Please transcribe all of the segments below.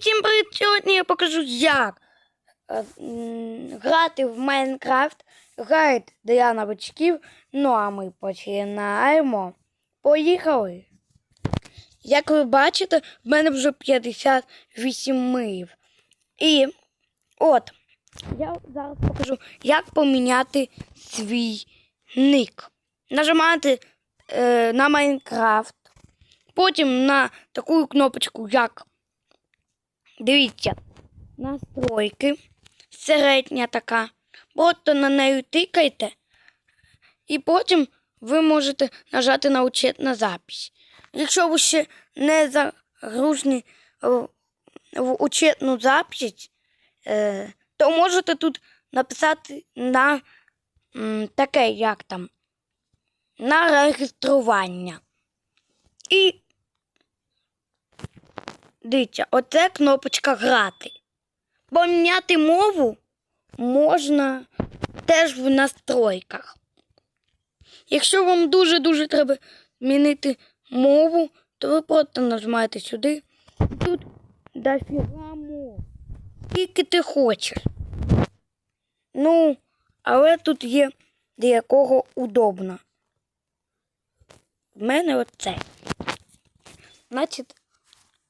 всім привіт! Сьогодні я покажу, як е, грати в Майнкрафт. Гайд для новачків. Ну а ми починаємо. Поїхали! Як ви бачите, в мене вже 58 мив. І от, я зараз покажу, як поміняти свій ник. Нажимаєте е, на Майнкрафт, потім на таку кнопочку, як Дивіться, настройки, середня така. Просто на неї тикайте, і потім ви можете нажати на учетна запись. Якщо ви ще не загружені в, в учетну запись, е, то можете тут написати на таке, як там, на реєстрування. І Дивіться, оце кнопочка грати. Поміняти мову можна теж в настройках. Якщо вам дуже-дуже треба змінити мову, то ви просто нажимаєте сюди. Тут дофіга мов. Скільки ти хочеш. Ну, але тут є для якого удобно. В мене оце. Значить,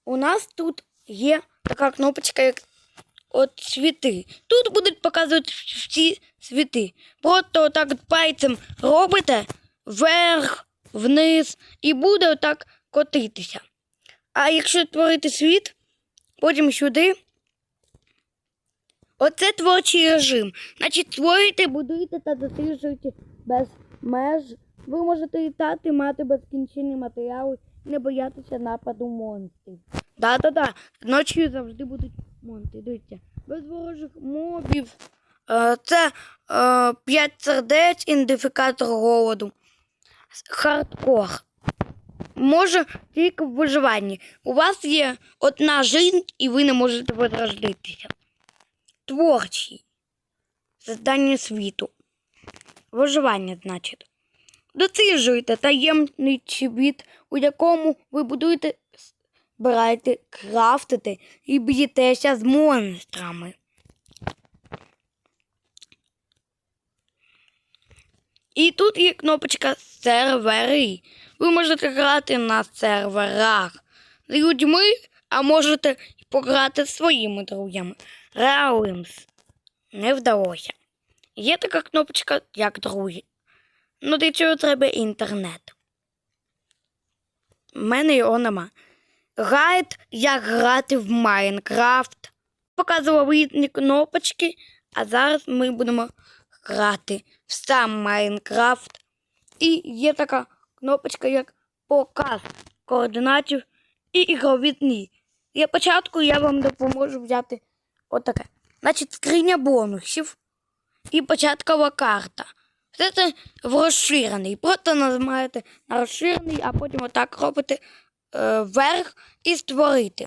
у нас тут є така кнопочка, як от світи. Тут будуть показувати всі світи. Просто отак от пальцем робите вверх, вниз і буде отак котитися. А якщо творити світ, потім сюди. Оце творчий режим. Значить, створюйте, будуйте та досліджуйте без меж. Ви можете літати, мати безкінченні матеріали, не боятися нападу монстрів. Да-да-да, ночі завжди будуть монстри. Дивіться, без ворожих мобів. Е, Це 5 сердець, ідентифікатор голоду. Хардкор. Може тільки в виживанні. У вас є одна жизнь, і ви не можете возрождитися. Творчий. Создання світу. Виживання, значить. Досліджуйте таємний світ, у якому ви будуєте, збираєте, крафтите і б'єтеся з монстрами. І тут є кнопочка сервери. Ви можете грати на серверах з людьми, а можете пограти з своїми друзями. Реалімс не вдалося. Є така кнопочка, як друзі. Ну, для цього треба інтернет. У мене його нема. Гайд, як грати в Майнкрафт. Показував різні кнопочки, а зараз ми будемо грати в сам Майнкрафт. І є така кнопочка, як показ координатів і ігрові дні. Для початку я вам допоможу взяти отаке. Значить, скриня бонусів і початкова карта. Це в розширений. Просто нажимаєте на розширений, а потім отак робите е, вверх і створити.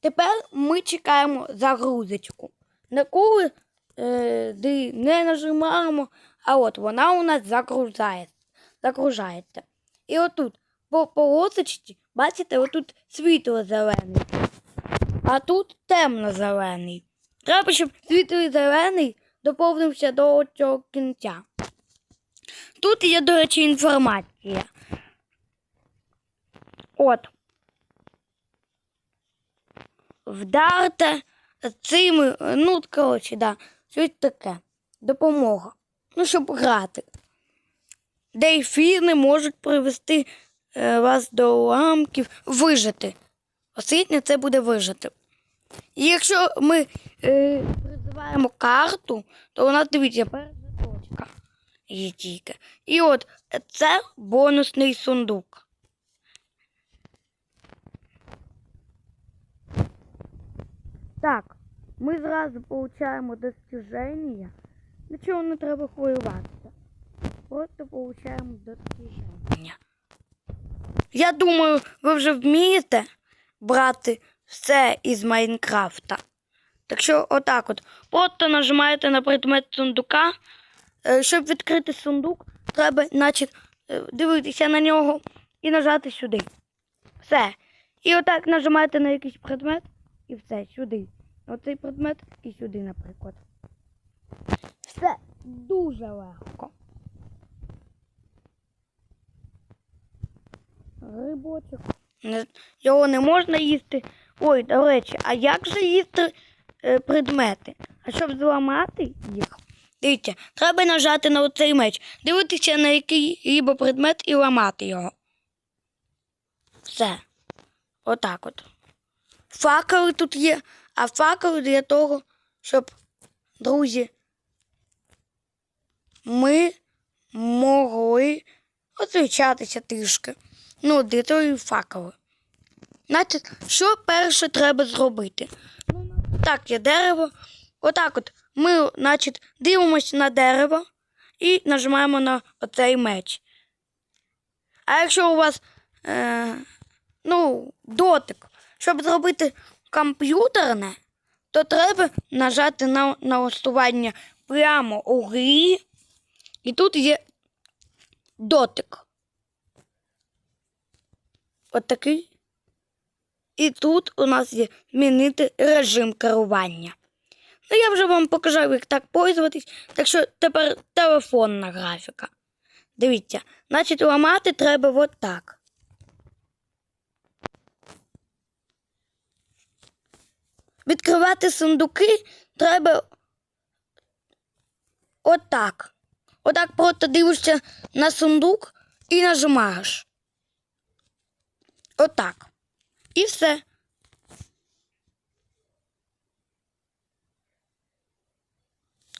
Тепер ми чекаємо загрузочку. На коли е, не нажимаємо, а от вона у нас загружає, загружається. І отут по полосочці, бачите, отут світло зелений, а тут темно-зелений. Треба, щоб світлий зелений доповнився до цього кінця. Тут є, до речі, інформація. От. Вдарте цими, ну, коротше, да, щось таке. Допомога. Ну, щоб грати. Дельфіни можуть привести е, вас до уламків, вижити. Освітня це буде вижити. І якщо ми е, призиваємо карту, то нас дивіться перша точка тільки. І от це бонусний сундук. Так, ми зразу получаємо достіження. Нічого не треба хвилюватися. Просто получаємо достіження. Я думаю, ви вже вмієте брати все із Майнкрафта. Так що отак от. Просто нажимаєте на предмет сундука. Е, Щоб відкрити сундук, треба, значить, е, дивитися на нього і нажати сюди. Все. І отак нажимаєте на якийсь предмет, і все сюди. Оцей предмет і сюди, наприклад. Все дуже легко. Грибочок. Його не можна їсти. Ой, до речі, а як же їсти е, предмети? А щоб зламати їх, дивіться, треба нажати на оцей меч, дивитися на який либо предмет і ламати його. Все. Отак от. Факели тут є, а факели для того, щоб, друзі, ми могли озвичатися трішки. Ну, того і факели. Значить, що перше треба зробити? Так, є дерево. Отак от ми, значить, дивимося на дерево і нажимаємо на оцей меч. А якщо у вас е, ну, дотик, щоб зробити комп'ютерне, то треба нажати на налаштування прямо у грі. І тут є дотик. От. І тут у нас є змінити режим керування. Ну, я вже вам показав, як так пользуватись, так що тепер телефонна графіка. Дивіться, значить, ламати треба от так. Відкривати сундуки треба отак. Отак просто дивишся на сундук і нажимаєш. Отак. І все.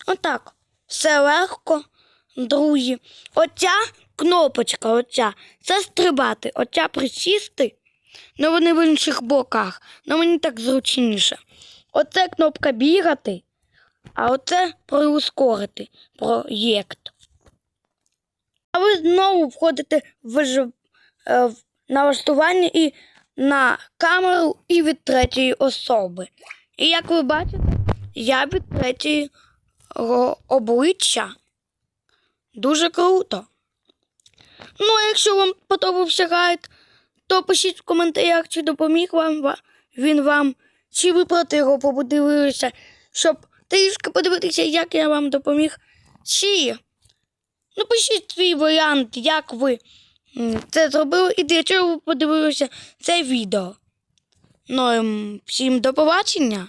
Отак. Все легко, друзі. Оця кнопочка, оця, це стрибати, оця присісти. Ну вони в інших боках. Ну мені так зручніше. Оце кнопка бігати, а оце прискорити проєкт. А ви знову входите в, ж- е, в налаштування і на камеру і від третьої особи. І як ви бачите, я від третьої обличчя. Дуже круто. Ну, а якщо вам подобався гайд, то пишіть в коментарях, чи допоміг вам він вам, чи ви проти його подивилися, щоб трішки подивитися, як я вам допоміг. Чи ну, пишіть свій варіант, як ви це зробили і для чого ви подивилися це відео. Ну, всім до побачення.